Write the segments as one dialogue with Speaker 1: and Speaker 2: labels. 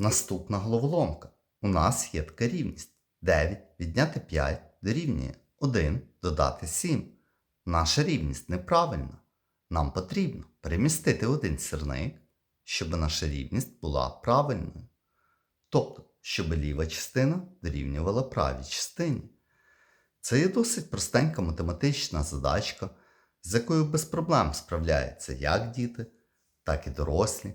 Speaker 1: Наступна головоломка. У нас є така рівність. 9 відняти 5 дорівнює 1 додати 7. Наша рівність неправильна. Нам потрібно перемістити один сірник, щоб наша рівність була правильною. Тобто, щоб ліва частина дорівнювала правій частині. Це є досить простенька математична задачка, з якою без проблем справляються як діти, так і дорослі.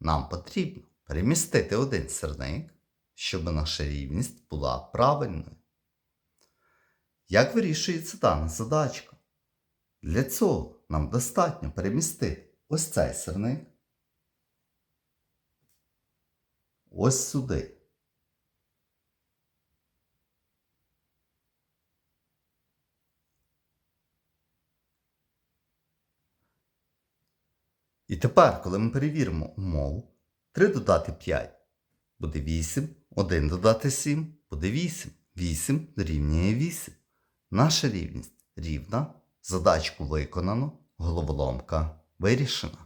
Speaker 1: Нам потрібно перемістити один сірник, щоб наша рівність була правильною. Як вирішується дана задачка? Для цього нам достатньо перемістити ось цей сирник ось сюди. І тепер, коли ми перевіримо умову, 3 додати 5 буде 8, 1 додати 7 буде 8. 8 дорівнює 8. Наша рівність рівна. Задачку виконано, головоломка вирішена.